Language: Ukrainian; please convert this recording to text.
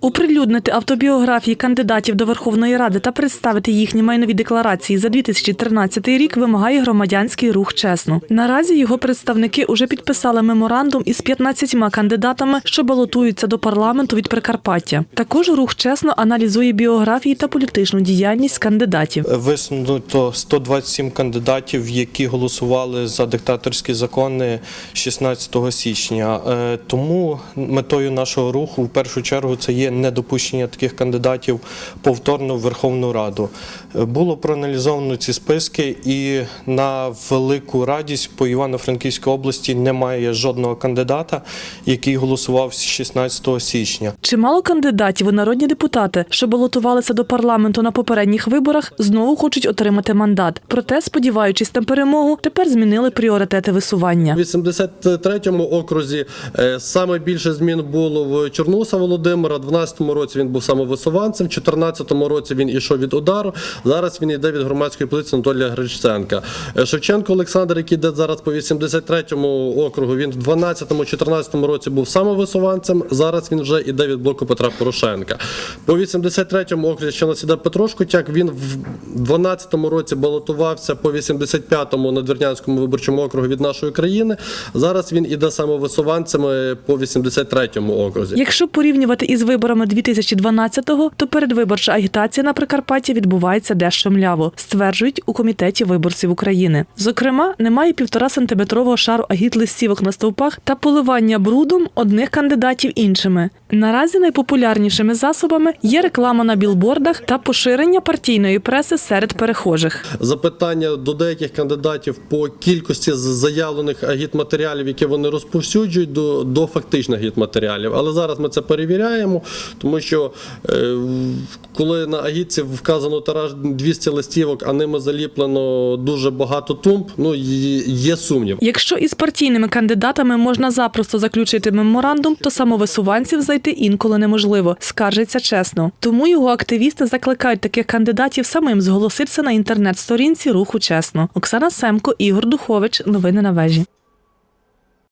Оприлюднити автобіографії кандидатів до Верховної Ради та представити їхні майнові декларації за 2013 рік вимагає громадянський рух чесно. Наразі його представники уже підписали меморандум із 15 кандидатами, що балотуються до парламенту від Прикарпаття. Також рух чесно аналізує біографії та політичну діяльність кандидатів. Висунуто 127 кандидатів, які голосували за диктаторські закони 16 січня. Е, Тому метою нашого руху в першу чергу це є недопущення таких кандидатів повторно в Верховну Раду. Е, було проаналізовано ці списки, і на велику радість по Івано-Франківській області немає жодного кандидата, який голосував 16 січня. Чимало кандидатів у народні депутати, що балотувалися до парламенту на попередніх виборах, знову хочуть отримати мандат. Проте, сподіваючись на перемогу, тепер змінили пріоритети висування. У 83-му окрузі е, саме більше змін було в Чорнуса Володимира. 12 15-му році він був самовисуванцем, в 2014 році він ішов від удару. Зараз він йде від громадської позиції Анатолія Грищенка. Е, Шевченко Олександр, який йде зараз по 83-му округу, він в 12-14 році був самовисуванцем. Зараз він вже йде від блоку Петра Порошенка. По 83-му окрузі ще нас іде Петро Шкутяк. Він в 12-му році балотувався по 85-му на Двірнянському виборчому округу від нашої країни. Зараз він іде самовисуванцем е, по 83-му окрузі. Якщо порівнювати із виборами, 2012-го, то передвиборча агітація на Прикарпатті відбувається дещо мляво, стверджують у комітеті виборців України. Зокрема, немає півтора сантиметрового шару агіт-листівок на стовпах та поливання брудом одних кандидатів іншими. Наразі найпопулярнішими засобами є реклама на білбордах та поширення партійної преси серед перехожих. запитання до деяких кандидатів по кількості заявлених агітматеріалів, які вони розповсюджують, до, до фактичних агітматеріалів. Але зараз ми це перевіряємо, тому що е, коли на агітці вказано тираж 200 листівок, а ними заліплено дуже багато тумб, ну є- сумнів. Якщо із партійними кандидатами можна запросто заключити меморандум, то самовисуванців знайти інколи неможливо, скаржиться чесно. Тому його активісти закликають таких кандидатів самим зголоситися на інтернет-сторінці руху чесно. Оксана Семко, Ігор Духович. Новини на вежі.